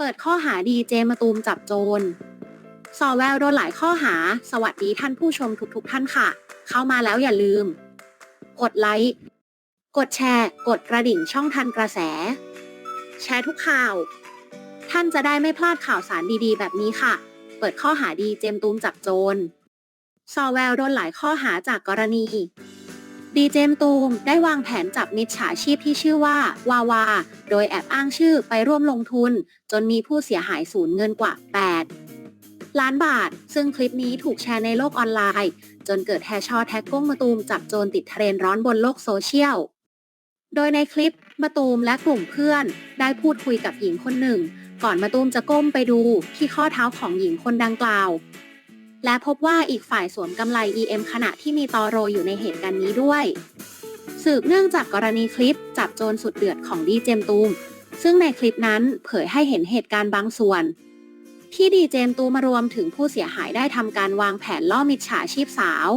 เปิดข้อหาดีเจมาตูมจับโจร สอแววโดนหลายข้อหา สวัสดีท่านผู้ชมทุกๆทท่านค่ะ เข้ามาแล้วอย่าลืม กดไลค์ กดแชร์ กดกระดิ่งช่องทันกระแส แชร์ทุกข่าว ท่านจะได้ไม่พลาดข่าวสารดีๆ แบบนี้ค่ะ เปิดข้อหาดีเจมตูมจับโจร ซอแววโดนหลายข้อหาจากกรณี ดีเจมตูมได้วางแผนจับมิจฉาชีพที่ชื่อว่า วาวา โดยแอบอ้างชื่อไปร่วมลงทุน จนมีผู้เสียหายสูญเงินกว่า 8 ล้านบาท ซึ่งคลิปนี้ถูกแชร์ในโลกออนไลน์ จนเกิดแฮชอแท็กก้งมาตูมจับโจรติดเทรนร้อนบนโลกโซเชียล โดยในคลิปมาตูมและกลุ่มเพื่อน ได้พูดคุยกับหญิงคนหนึ่ง ก่อนมาตูมจะก้มไปดูที่ข้อเท้าของหญิงคนดังกล่าว และพบว่าอีกฝ่ายสวมกำไล EM ขณะที่มีตอโรอยู่ในเหตุการณ์นี้ด้วย สืบเนื่องจากกรณีคลิปจับโจรสุดเดือดของดีเจมตูม ซึ่งในคลิปนั้นเผยให้เห็นเหตุการณ์บางส่วน ที่ดีเจมตูมมารวมถึงผู้เสียหายได้ทำการวางแผนล่อมิจฉาชีพสาว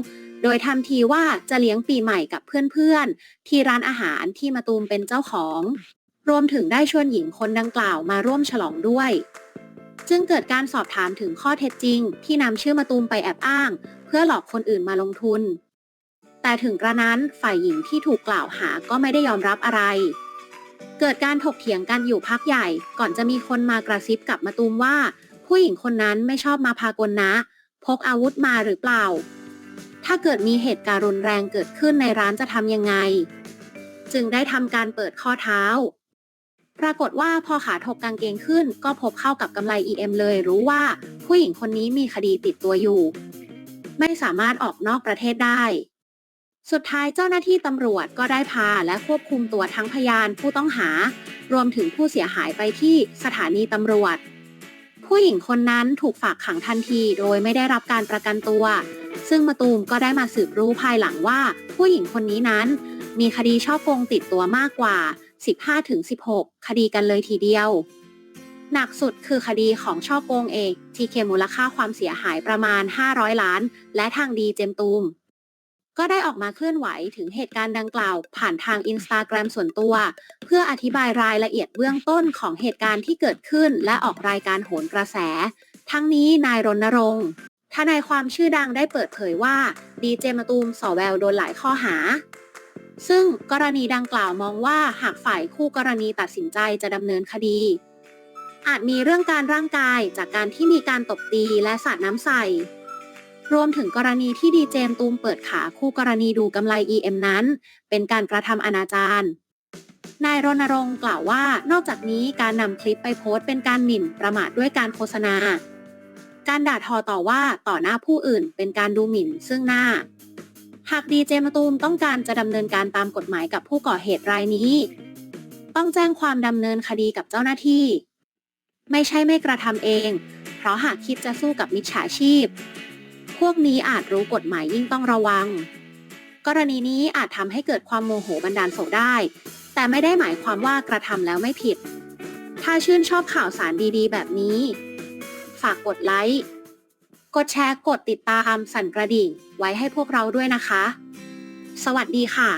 โดยทำทีว่าจะเลี้ยงปีใหม่กับเพื่อนๆ ที่ร้านอาหารที่มาตูมเป็นเจ้าของ รวมถึงได้ชวนหญิงคนดังกล่าวมาร่วมฉลองด้วย จึงเกิดการสอบถามถึงข้อเท็จจริง ที่นำชื่อมาตูมไปแอบอ้าง เพื่อหลอกคนอื่นมาลงทุน แต่ถึงกระนั้นฝ่ายหญิงที่ถูกกล่าวหาก็ไม่ได้ยอมรับอะไร เกิดการถกเถียงกันอยู่พักใหญ่ ก่อนจะมีคนมากระซิบกับมาตูมว่า ผู้หญิงคนนั้นไม่ชอบมาพากลนะ พกอาวุธมาหรือเปล่า ถ้าเกิดมีเหตุการณ์รุนแรงเกิดขึ้นในร้านจะทำยังไง จึงได้ทำการเปิดข้อเท้า ปรากฏว่าพอขาถกกางเกงขึ้น ก็พบเข้ากับกำไล EM เลย รู้ว่าผู้หญิงคนนี้มีคดีติดตัวอยู่ ไม่สามารถออกนอกประเทศได้ สุดท้ายเจ้าหน้าที่ตำรวจก็ได้พาและควบคุมตัวทั้งพยานผู้ต้องหา รวมถึงผู้เสียหายไปที่สถานีตำรวจ ผู้หญิงคนนั้นถูกฝากขังทันทีโดยไม่ได้รับการประกันตัว ซึ่งมาตูมก็ได้มาสืบรู้ภายหลังว่า ผู้หญิงคนนี้นั้น มีคดีช่อโกงติดตัวมากกว่า 15-16 คดีกันเลยทีเดียว หนักสุดคือคดีของช่อโกงเองที่เคมูลค่าความเสียหายประมาณ 500 ล้าน และทางดีเจมตูม ก็ได้ออกมาเคลื่อนไหวถึงเหตุการณ์ดังกล่าว ผ่านทางอินสตาแกรมส่วนตัว เพื่ออธิบายรายละเอียดเบื้องต้นของเหตุการณ์ที่เกิดขึ้น และออกรายการโหนกระแส ทั้งนี้นายรณรงค์ทนายความชื่อดังได้เปิดเผยว่าดีเจมาตูมสอแววโดนหลายข้อหา ซึ่งกรณีดังกล่าวมองว่าหากฝ่ายคู่กรณีตัดสินใจจะดำเนินคดี อาจมีเรื่องการร่างกายจากการที่มีการตบตีและสาดน้ำใส่ รวมถึงกรณีที่ดีเจมตูมเปิดขาคู่กรณีดูกำไร EM นั้น เป็นการกระทำอนาจารนายรณรงค์กล่าวว่านอกจากนี้การนำคลิปไปโพสต์เป็นการหมิ่นประมาทด้วยการโฆษณา การด่าทอต่อว่าต่อหน้าผู้อื่นเป็นการดูหมิ่นซึ่งหน้า หากดีเจมาตูมต้องการจะดำเนินการตามกฎหมายกับผู้ก่อเหตุรายนี้ ต้องแจ้งความดำเนินคดีกับเจ้าหน้าที่ ไม่ใช่ไม่กระทำเอง เพราะหากคิดจะสู้กับมิจฉาชีพ พวกนี้อาจรู้กฎหมายยิ่งต้องระวัง กรณีนี้อาจทำให้เกิดความโมโหบันดาลโศกได้ แต่ไม่ได้หมายความว่ากระทำแล้วไม่ผิด ถ้าชื่นชอบข่าวสารดีๆ แบบนี้ ฝากกดไลค์ กดแชร์ กดติดตาม สั่นกระดิ่ง ไว้ให้พวกเราด้วยนะคะ สวัสดีค่ะ